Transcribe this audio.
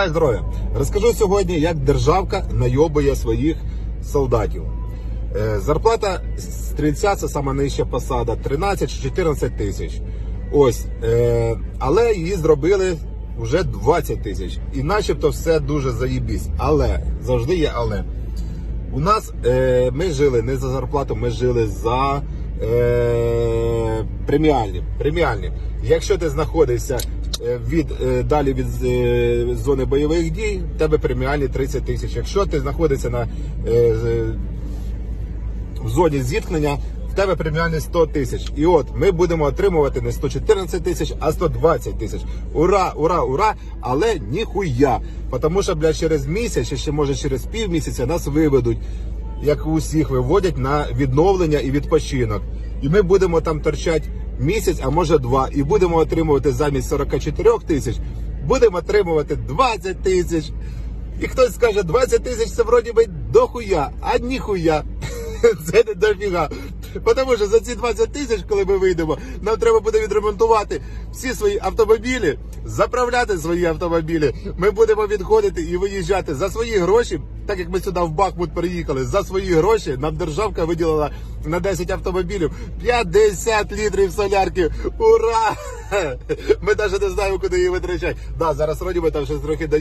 Здоров'я. Розкажу сьогодні, як державка найобує своїх солдатів. Е, Зарплата стрільця це сама нижча посада 13-14 тисяч. Ось, е, але її зробили вже 20 тисяч. І начебто все дуже заїбісь. Але завжди є але. У нас е, ми жили не за зарплату, ми жили за преміальні. преміальні. Якщо ти знаходишся від, е, далі від е, зони бойових дій, в тебе преміальні 30 тисяч. Якщо ти знаходишся на, е, в зоні зіткнення, в тебе преміальні 100 тисяч. І от ми будемо отримувати не 114 тисяч, а 120 тисяч. Ура, ура, ура! Але ніхуя. Тому що, блядь, через місяць, ще може через півмісяця нас виведуть, як усіх виводять на відновлення і відпочинок. І ми будемо там торчати місяць, а може два, і будемо отримувати замість 44 тисяч, будемо отримувати 20 тисяч. І хтось скаже, 20 тисяч це вроді би дохуя, а ніхуя. Це не дофіга. Тому що за ці 20 тисяч, коли ми вийдемо, нам треба буде відремонтувати всі свої автомобілі, заправляти свої автомобілі. Ми будемо відходити і виїжджати за свої гроші. Так як ми сюди в Бахмут приїхали, за свої гроші нам державка виділила на 10 автомобілів 50 літрів солярки. Ура! Ми навіть не знаємо, куди її витрачати. Да, зараз вроді би там щось трохи дають.